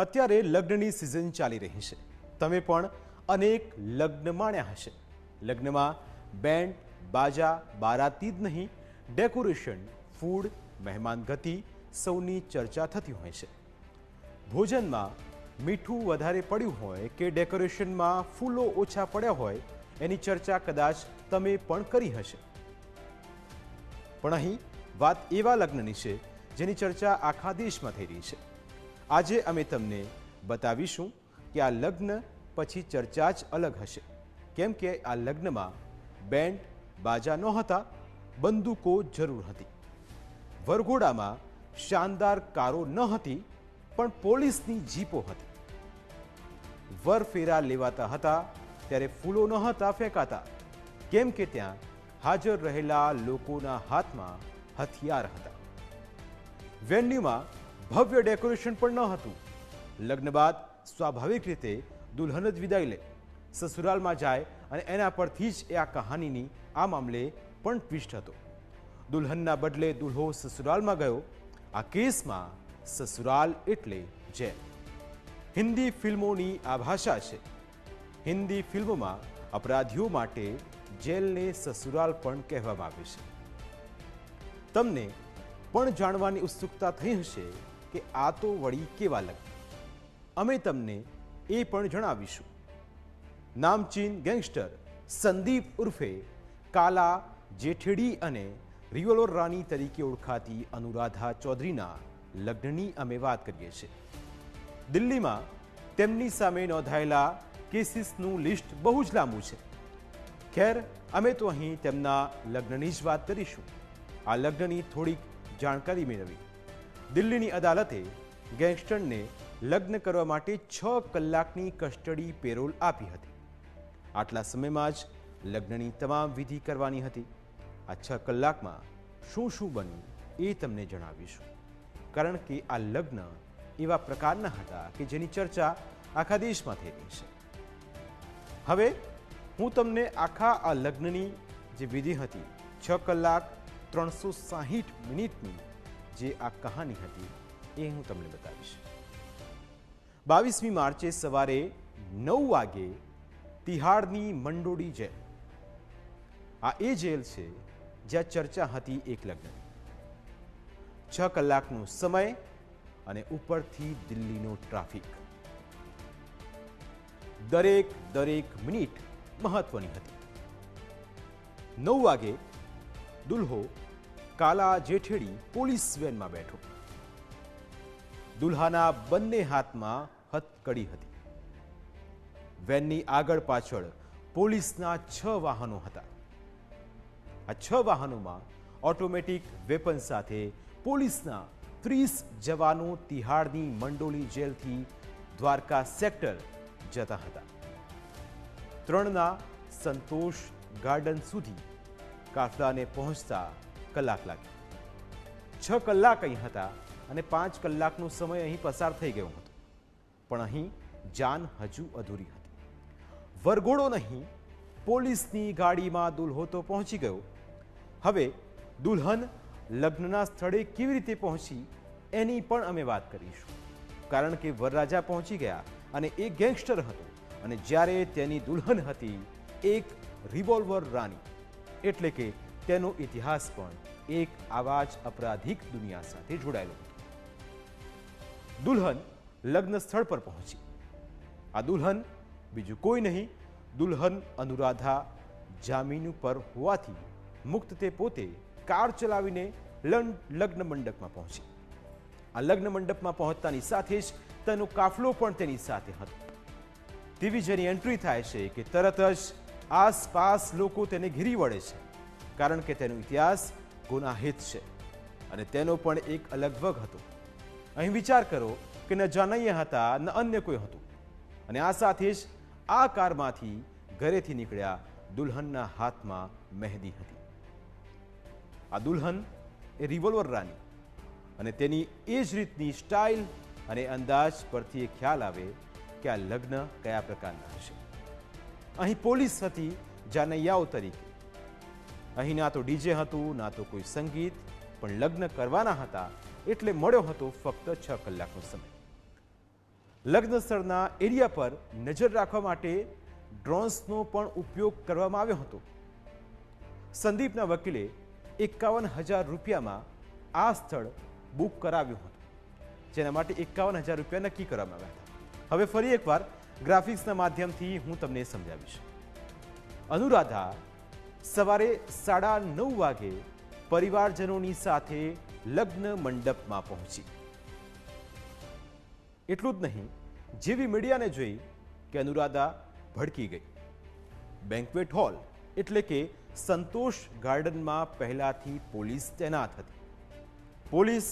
અત્યારે લગ્નની સિઝન ચાલી રહી છે. તમે પણ અનેક લગ્ન માણ્યા હશે. લગ્નમાં બેન્ડ બાજા, બારાતી જ નહીં, ડેકોરેશન, ફૂડ, મહેમાન ગતિ, સૌની ચર્ચા થતી હોય છે. ભોજનમાં મીઠું વધારે પડ્યું હોય કે ડેકોરેશનમાં ફૂલો ઓછા પડ્યા હોય, એની ચર્ચા કદાચ તમે પણ કરી હશે. પણ અહીં વાત એવા લગ્નની છે જેની ચર્ચા આખા દેશમાં થઈ રહી છે. આજે અમે તમને બતાવીશું કે આ લગ્ન પછી ચર્ચા જ અલગ હશે. કેમ કે આ લગ્નમાં બેન્ડ બાજા નહોતા, બંદૂકો જરૂર હતી. વરઘોડામાં શાનદાર કારો ન હતી, પણ પોલીસની જીપો હતી. વરફેરા લેવાતા હતા, ત્યારે ફૂલો ન હતા ફેંકાતા. કેમ કે ત્યાં હાજર રહેલા લોકોના હાથમાં હથિયાર હતા. વેન્યુમાં ભવ્ય ડેકોરેશન પણ ન હતું. લગ્ન બાદ સ્વાભાવિક રીતે દુલ્હન જ વિદાય લે. સસુરાલમાં જાય અને એના પરથી જ એ આ કહાનીની આ મામલે પણ ટ્વિસ્ટ હતો. દુલ્હનના બદલે દુલ્હો સસુરાલમાં ગયો. આ કેસમાં સસુરાલ એટલે જેલ. હિન્દી ફિલ્મોની આ ભાષા છે. હિન્દી ફિલ્મોમાં અપરાધીઓ માટે જેલને સસુરાલ પણ કહેવામાં આવે છે. તમને પણ જાણવાની ઉત્સુકતા થઈ હશે કે આ તો વળી કેવા લગ્ન અમે તમને એ પણ જણાવીશું. નામચીન ગેંગસ્ટર સંદીપ ઉર્ફે કાલા જેઠેડી અને રિવોલ્વર રાની તરીકે ઓળખાતી અનુરાધા ચૌધરીના લગ્નની અમે વાત કરીએ છીએ. દિલ્હીમાં તેમની સામે નોંધાયેલા કેસીસનું લિસ્ટ બહુ જ લાંબુ છે. ખેર, અમે તો અહીં તેમના લગ્નની જ વાત કરીશું. આ લગ્નની થોડીક જાણકારી મેળવી દિલ્હીની અદાલતે ગેંગસ્ટરને લગ્ન કરવા માટે છ કલાકની કસ્ટડી પેરોલ આપી હતી. આટલા સમયમાં જ લગ્નની તમામ વિધિ કરવાની હતી. આ છ કલાકમાં શું શું બન્યું એ તમને જણાવીશું. કારણ કે આ લગ્ન એવા પ્રકારના હતા કે જેની ચર્ચા આખા દેશમાં થઈ રહી છે. હવે હું તમને આખા આ લગ્નની જે વિધિ હતી, છ કલાક ત્રણસો સાહીઠ મિનિટની જે આ કહાની હતી, એ હું તમને બતાવીશ. બાવીસમી માર્ચે સવારે નવ વાગે તિહાડની મંડોડી જેલ. આ એ જેલ છે જ્યાં ચર્ચા હતી એક લગ્ન. છ કલાકનો સમય અને ઉપરથી દિલ્હીનો ટ્રાફિક. દરેક દરેક મિનિટ મહત્વની હતી. નવ વાગે દુલ્હો કાલા જેઠેડી પોલીસ વેનમાં બેઠો. દુલ્હાના બંને હાથમાં હથકડી હતી. વેનની આગળ પાછળ પોલીસના છ વાહનો હતા. આ છ વાહનોમાં ઓટોમેટિક વેપન સાથે પોલીસના ત્રીસ જવાનો તિહાડની મંડોલી જેલથી દ્વારકા સેક્ટર જતા હતા. ત્રણના સંતોષ ગાર્ડન સુધી કાફલાને પહોંચતા કલાક લાગી છ કલાક અહીં હતા અને પાંચ કલાકનો સમય અહીં પસાર થઈ ગયો હતો. પણ અહીં જાન હજુ અધૂરી હતી. વરઘોડો નહીં, પોલીસની ગાડીમાં દુલ્હો તો પહોંચી ગયો. હવે દુલ્હન લગ્નના સ્થળે કેવી રીતે પહોંચી, એની પણ અમે વાત કરીશું. કારણ કે વરરાજા પહોંચી ગયા અને એ ગેંગસ્ટર હતો અને જ્યારે તેની દુલ્હન હતી, એક રિવોલ્વર રાની એટલે કે તેનો ઇતિહાસ પણ એક આવા જ અપરાધિક દુનિયા સાથે જોડાયેલો હતો. દુલ્હન લગ્ન સ્થળ પર પહોંચી. આ દુલ્હન બીજું કોઈ નહીં, દુલ્હન અનુરાધા જામીન પર હોવાથી મુક્ત તે પોતે કાર ચલાવીને લગ્ન મંડપમાં પહોંચી. આ લગ્ન મંડપમાં પહોંચતાની સાથે જ તેનો કાફલો પણ તેની સાથે હતો. તેવી જેની એન્ટ્રી થાય છે કે તરત જ આસપાસ લોકો તેને ઘેરી વળે છે. કારણ કે તેનો ઇતિહાસ ગુનાહિત છે અને તેનો પણ એક અલગ વગ હતો. અહીં વિચાર કરો કે ન જાનૈયા હતા, ન અન્ય કોઈ હતું. અને આ સાથે જ આ કારમાંથી ઘરેથી નીકળ્યા દુલ્હનના હાથમાં મહેંદી હતી. આ દુલ્હન એ રિવોલ્વર રાની અને તેની એ જ રીતની સ્ટાઇલ અને અંદાજ પરથી એ ખ્યાલ આવે કે આ લગ્ન કયા પ્રકારના હશે. અહીં પોલીસ હતી જાનૈયાઓ તરીકે. અહીં ના તો ડીજે હતું, ના તો કોઈ સંગીત, પણ લગ્ન કરવાના હતા એટલે મળ્યો હતો ફક્ત છ કલાકનો સમય. લગ્ન સ્થળના એરિયા પર નજર રાખવા માટે ડ્રોન્સનો પણ ઉપયોગ કરવામાં આવ્યો હતો. સંદીપના વકીલે એકાવન હજાર રૂપિયામાં આ સ્થળ બુક કરાવ્યું હતું, જેના માટે એકાવન હજાર રૂપિયા નક્કી કરવામાં આવ્યા હતા. હવે ફરી એકવાર ગ્રાફિક્સના માધ્યમથી હું તમને સમજાવીશ. અનુરાધા સવારે સાડા નવ વાગે પરિવારજનોની સાથે લગ્ન મંડપમાં પહોંચી. એટલું જ નહીં, જેવી મીડિયાને જોઈ કે અનુરાધા ભડકી ગઈ. બેન્ક્વેટ હોલ એટલે કે સંતોષ ગાર્ડનમાં પહેલાથી પોલીસ તૈનાત હતી. પોલીસ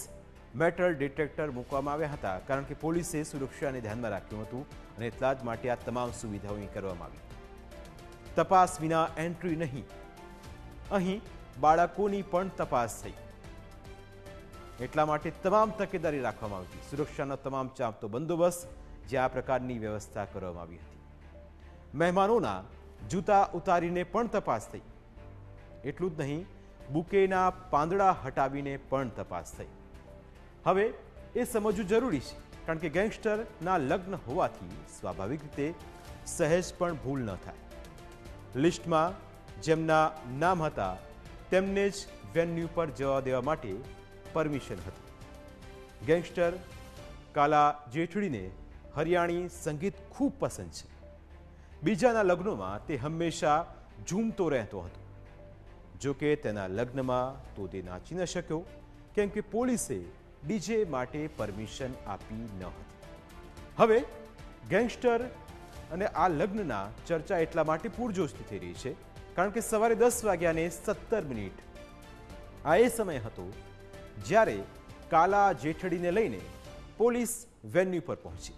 મેટલ ડિટેક્ટર મૂકવામાં આવ્યા હતા, કારણ કે પોલીસે સુરક્ષાને ધ્યાનમાં રાખ્યું હતું અને એટલા જ માટે આ તમામ સુવિધાઓ કરવામાં આવી. તપાસ વિના એન્ટ્રી નહીં. અહીં બાળકોની પણ તપાસ થઈ. એટલા માટે તમામ તકેદારી રાખવામાં આવી સુરક્ષાનો તમામ ચાંપતો બંદોબસ્ત જે આ પ્રકારની વ્યવસ્થા કરવામાં આવી હતી. મહેમાનોના જૂતા ઉતારીને પણ તપાસ થઈ. એટલું જ નહીં, બુકેના પાંદડા હટાવીને પણ તપાસ થઈ. હવે એ સમજવું જરૂરી છે, કારણ કે ગેંગસ્ટરના લગ્ન હોવાથી સ્વાભાવિક રીતે સહેજ પણ ભૂલ ન થાય. લિસ્ટમાં જેમના નામ હતા, તેમને જ વેન્યુ પર જવા દેવા માટે પરમિશન હતી. ગેંગસ્ટર કાલા જેઠડીને હરિયાણી સંગીત ખૂબ પસંદ છે. બીજાના લગ્નોમાં તે હંમેશા ઝૂમતો રહેતો હતો. જો કે તેના લગ્નમાં તો તે નાચી ન શક્યો, કેમ કે પોલીસે ડીજે માટે પરમિશન આપી ન હતી. હવે ગેંગસ્ટર અને આ લગ્નના ચર્ચા એટલા માટે પૂરજોશથી થઈ રહી છે, કારણ કે સવારે દસ વાગ્યાને સત્તર મિનિટ. આ એ સમય હતો જ્યારે કાલા જેઠડીને લઈને પોલીસ વેન્યુ પર પહોંચી.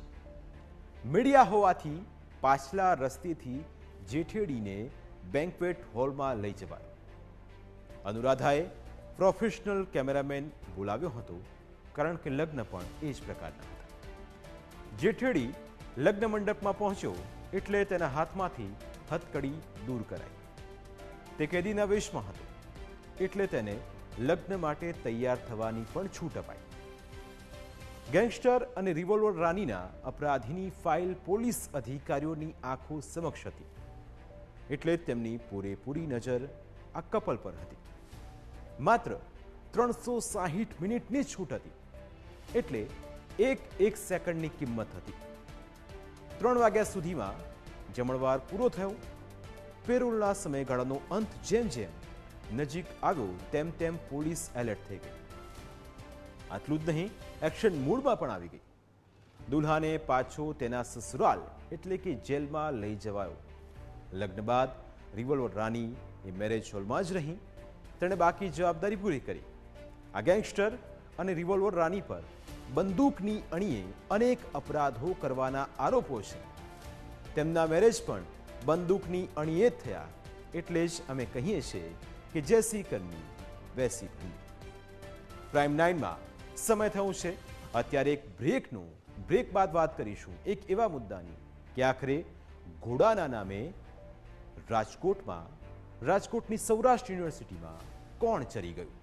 મીડિયા હોવાથી પાછલા રસ્તેથી જેઠેડીને બેન્કવેટ હોલમાં લઈ જવાયો. અનુરાધાએ પ્રોફેશનલ કેમેરામેન બોલાવ્યો હતો, કારણ કે લગ્ન પણ એ જ પ્રકારના હતા. જેઠેડી લગ્ન મંડપમાં પહોંચ્યો એટલે તેના હાથમાંથી હથકડી દૂર કરાઈ. તે કેદીના વેશમાં હતો એટલે તેને લગ્ન માટે તૈયાર થવાની પણ છૂટ અપાઈ. ગેંગસ્ટર અને રિવોલ્વર રાનીના અપરાધીની ફાઇલ પોલીસ અધિકારીઓની આંખો સમક્ષ હતી. એટલે તેમની પૂરેપૂરી નજર આ કપલ પર હતી. માત્ર ત્રણસો સાહીઠ મિનિટની છૂટ હતી. એટલે એક એક સેકન્ડની કિંમત હતી. ત્રણ વાગ્યા સુધીમાં જમણવાર પૂરો થયો. પેરોલના સમયગાળાનો અંત જેમ જેમ નજીક આવ્યો, તેમ તેમ પોલીસ એલર્ટ થઈ ગઈ. આટલું જ નહીં, એક્શન મૂડમાં પણ આવી ગઈ. દુલ્હાને પાછો તેના સસુરાલ એટલે કે જેલમાં લઈ જવાયો. લગ્ન બાદ રિવોલ્વર રાની એ મેરેજ હોલમાં જ રહી. તેણે બાકી જવાબદારી પૂરી કરી. આ ગેંગસ્ટર અને રિવોલ્વર રાની પર બંદૂકની અણીએ અનેક અપરાધો કરવાના આરોપો છે. તેમના મેરેજ પણ બંદૂકની અણીએ જ થયા. એટલે જ અમે કહીએ છીએ કે જેસી કરની વેસી ભૂલી પ્રાઇમ નાઇનમાં સમય થયું છે. અત્યારે એક બ્રેકનું, બ્રેક બાદ વાત કરીશું એક એવા મુદ્દાની કે આખરે ઘોડાના નામે રાજકોટમાં, રાજકોટની સૌરાષ્ટ્ર યુનિવર્સિટીમાં કોણ ચરી ગયું?